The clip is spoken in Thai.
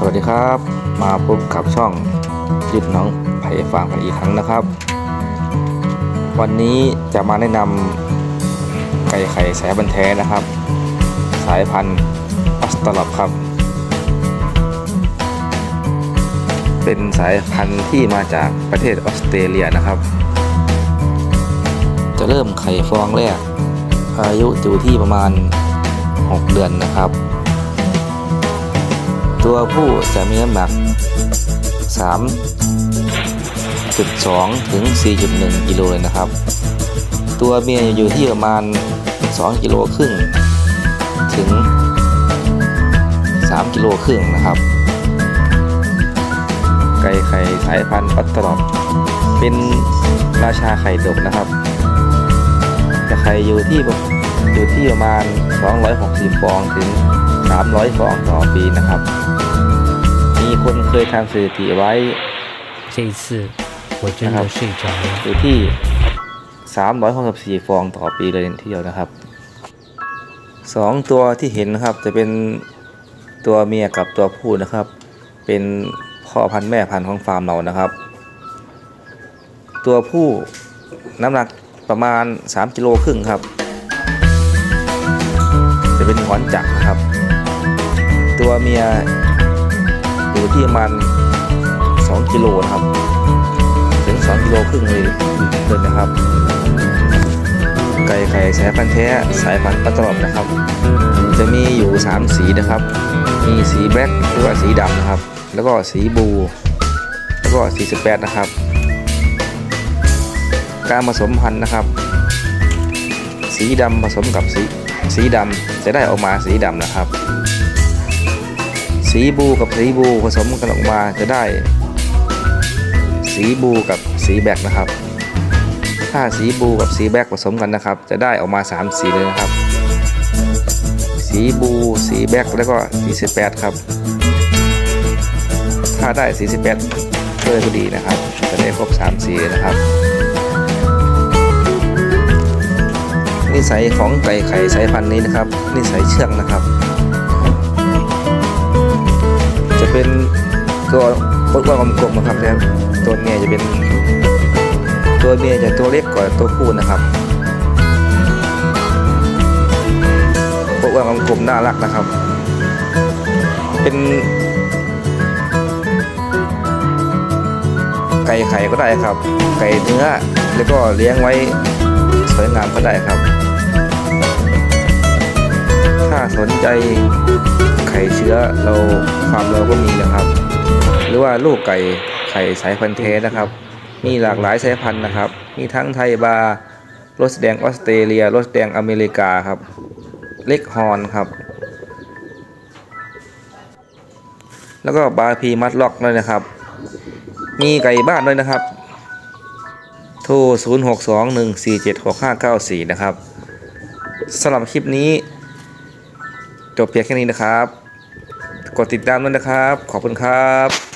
สวัสดีครับ มาพบกับช่องยึดน้องไผ่ฟางกันอีกครั้งนะครับ วันนี้จะมาแนะนำไก่ไข่สายบันแท้นะครับ สายพันธุ์ออสตรลอปครับ เป็นสายพันธุ์ที่มาจากประเทศออสเตรเลียนะครับ จะเริ่มไข่ฟองแรก อายุอยู่ที่ประมาณ 6 เดือนนะครับ ตัวผู้จะมีน้ำหนัก 3.2 ถึง 4.1 กิโลเลยนะครับ ตัวเมียอยู่ที่ประมาณ 2 กิโลครึ่ง ถึง 3 กิโลครึ่งนะครับ ไก่ไข่สายพันธุ์ปัตตลอด เป็นราชาไข่ดกนะครับจะไข่อยู่ที่อยู่ที่ประมาณ 260 ฟองถึง 300 ฟองต่อปีนะครับ มีคนเคยทำสถิติไว้ 这一次我真的睡着了。 อยู่ที่ 364 ฟองต่อปีเลยทีเดียวนะครับ สองตัวที่เห็นนะครับจะเป็นตัวเมียกับตัวผู้นะครับ เป็นพ่อพันธุ์แม่พันธุ์ของฟาร์มเรานะครับ ตัวผู้น้ำหนักประมาณ 3กิโลครึ่งครับ จะเป็นหงอนจักรนะครับ ตัวเมียอยู่ที่ประมาณ2กิโลนะครับ ถึง 2กิโลครึ่งเลยเลยนะครับ ไก่ไข่สายพันธุ์แท้สายพันธุ์ปัตตลอดนะครับ จะมีอยู่ 3 สีนะครับ มีสีแบล็คหรือว่าสีดำนะครับ แล้วก็สีบู แล้วก็สีสเปดนะครับ การผสมพันธุ์นะครับ สีดำผสมกับสีสีดำจะได้ออกมาสีดำนะครับ สีบูกับสีบูผสมกันออกมาจะได้ สีบูกับสีแบกนะครับ ถ้าสีบูกับสีแบกผสมกันนะครับ จะได้ออกมา 3 สีเลยนะครับ สีบูสีแบกแล้วก็สีสเปดครับ ถ้าได้สีสเปดก็เลยก็ดีนะครับ จะได้ครบ3สีนะครับนิสัยของไก่ไข่สายพันธุ์นี้นะครับนิสัยเชื่องนะครับ จะเป็นตัวอ้วนๆกลมๆนะครับแต่ตัวเมียจะเป็น ตัวเมียจะตัวเล็กกว่าตัวผู้นะครับอ้วนๆกลมๆน่ารักนะครับ เป็น ไก่ไข่ก็ได้ครับ ไก่เนื้อแล้วก็เลี้ยงไว้สวยงามก็ได้ครับาสนใจไข่เชื้อเราฟาร์มเราก็มีนะครับ หรือว่าลูกไก่ไข่สายพันธุ์แท้นะครับ มีหลากหลายสายพันธุ์นะครับ มีทั้งไทยบาร์รสแดงออสเตรเลียรสแดงอเมริกาครับ เล็กฮอนครับ แล้วก็บาร์พีมัดล็อกด้วยนะครับ มีไก่บ้านด้วยนะครับ โทร 0621476594 นะครับสำหรับคลิปนี้ จบเพียงแค่นี้นะครับ กดติดตามด้วยนะครับ ขอบคุณครับ